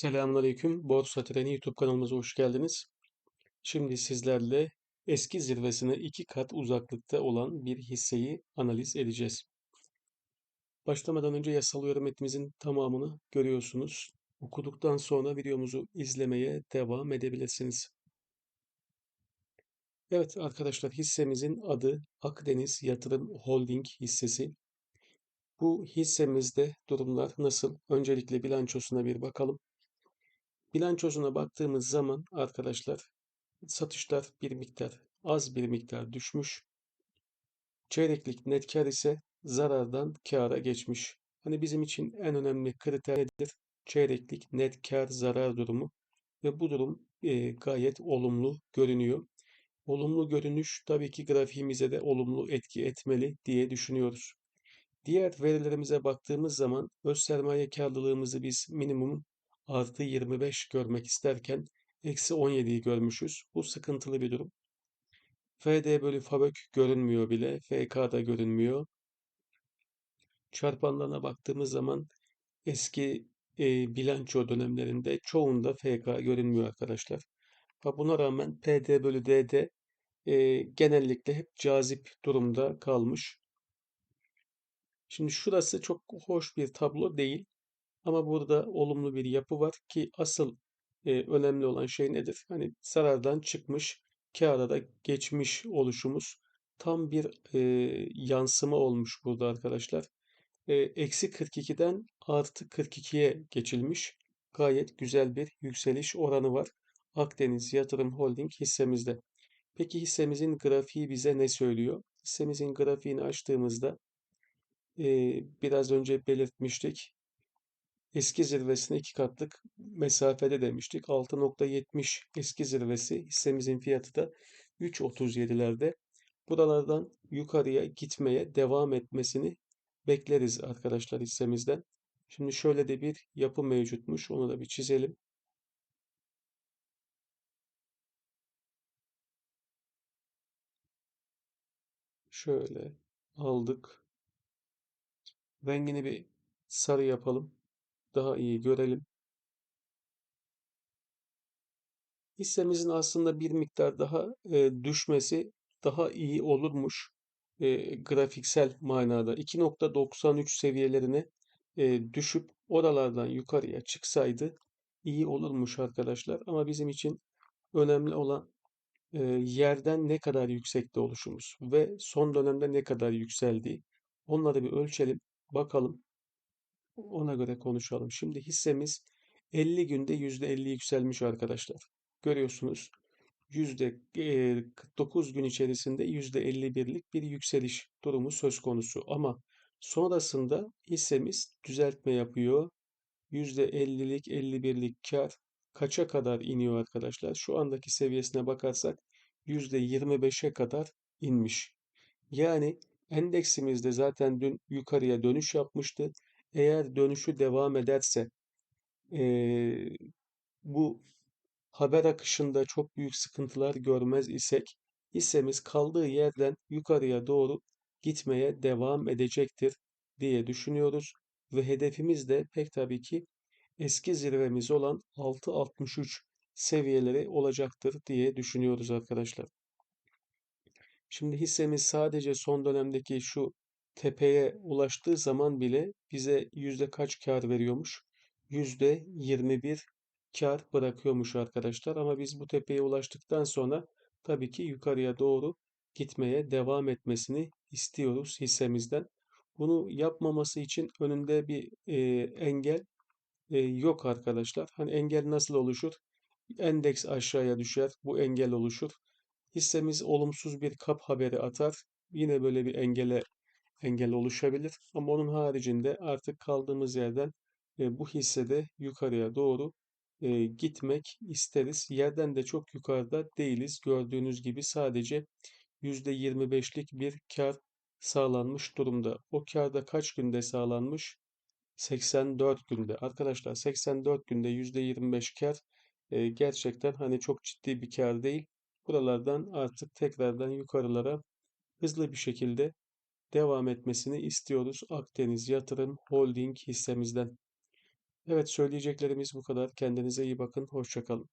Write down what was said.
Selamünaleyküm. Borsa Treni YouTube kanalımıza hoş geldiniz. Şimdi sizlerle eski zirvesine iki kat uzaklıkta olan bir hisseyi analiz edeceğiz. Başlamadan önce yasal uyarı metnimizin tamamını görüyorsunuz. Okuduktan sonra videomuzu izlemeye devam edebilirsiniz. Evet arkadaşlar hissemizin adı Akdeniz Yatırım Holding hissesi. Bu hissemizde durumlar nasıl? Öncelikle bilançosuna bir bakalım. Bilançosuna baktığımız zaman arkadaşlar satışlar bir miktar az bir miktar düşmüş. Çeyreklik net kar ise zarardan kâra geçmiş. Hani bizim için en önemli kriter nedir? Çeyreklik net kar zarar durumu ve bu durum e, gayet olumlu görünüyor. Olumlu görünüş tabii ki grafiğimize de olumlu etki etmeli diye düşünüyoruz. Diğer verilerimize baktığımız zaman öz sermaye karlılığımızı biz minimum artı 25 görmek isterken eksi 17'yi görmüşüz. Bu sıkıntılı bir durum. FD bölü FABÖK görünmüyor bile. FK da görünmüyor. Çarpanlarına baktığımız zaman eski e, bilanço dönemlerinde çoğunda FK görünmüyor arkadaşlar. Ve buna rağmen PD bölü DD e, genellikle hep cazip durumda kalmış. Şimdi şurası çok hoş bir tablo değil. Ama burada olumlu bir yapı var ki asıl e, önemli olan şey nedir? Hani zarardan çıkmış, kâra da geçmiş oluşumuz tam bir e, yansıma olmuş burada arkadaşlar. Eksi 42'den artı 42'ye geçilmiş. Gayet güzel bir yükseliş oranı var. Akdeniz Yatırım Holding hissemizde. Peki hissemizin grafiği bize ne söylüyor? Hissemizin grafiğini açtığımızda e, biraz önce belirtmiştik. Eski zirvesine iki katlık mesafede demiştik. 6.70 eski zirvesi hissemizin fiyatı da 3.37'lerde. Buralardan yukarıya gitmeye devam etmesini bekleriz arkadaşlar hissemizden. Şimdi şöyle de bir yapı mevcutmuş. Onu da bir çizelim. Şöyle aldık. Rengini bir sarı yapalım. Daha iyi görelim. Hissemizin aslında bir miktar daha e, düşmesi daha iyi olurmuş e, grafiksel manada. 2.93 seviyelerine e, düşüp oralardan yukarıya çıksaydı iyi olurmuş arkadaşlar. Ama bizim için önemli olan e, yerden ne kadar yüksekte oluşumuz ve son dönemde ne kadar yükseldiği. Onları bir ölçelim, bakalım. Ona göre konuşalım. Şimdi hissemiz 50 günde %50 yükselmiş arkadaşlar. Görüyorsunuz. %49 gün içerisinde %51'lik bir yükseliş durumu söz konusu. Ama sonrasında hissemiz düzeltme yapıyor. %50'lik 51'lik kar kaça kadar iniyor arkadaşlar? Şu andaki seviyesine bakarsak %25'e kadar inmiş. Yani endeksimizde zaten dün yukarıya dönüş yapmıştı. Eğer dönüşü devam ederse eee, bu haber akışında çok büyük sıkıntılar görmez isek hissemiz kaldığı yerden yukarıya doğru gitmeye devam edecektir diye düşünüyoruz. Ve hedefimiz de pek tabii ki eski zirvemiz olan 6.63 seviyeleri olacaktır diye düşünüyoruz arkadaşlar. Şimdi hissemiz sadece son dönemdeki şu tepeye ulaştığı zaman bile bize yüzde kaç kar veriyormuş? Yüzde 21 kar bırakıyormuş arkadaşlar. Ama biz bu tepeye ulaştıktan sonra tabii ki yukarıya doğru gitmeye devam etmesini istiyoruz hissemizden. Bunu yapmaması için önünde bir e, engel e, yok arkadaşlar. Hani engel nasıl oluşur? Endeks aşağıya düşer, bu engel oluşur. Hissemiz olumsuz bir kap haberi atar. Yine böyle bir engele engel oluşabilir. Ama onun haricinde artık kaldığımız yerden e, bu hissede yukarıya doğru e, gitmek isteriz. Yerden de çok yukarıda değiliz. Gördüğünüz gibi sadece %25'lik bir kar sağlanmış durumda. O kar da kaç günde sağlanmış? 84 günde. Arkadaşlar 84 günde %25 kar e, gerçekten hani çok ciddi bir kar değil. Buralardan artık tekrardan yukarılara hızlı bir şekilde devam etmesini istiyoruz Akdeniz Yatırım Holding hissemizden. Evet söyleyeceklerimiz bu kadar. Kendinize iyi bakın. Hoşça kalın.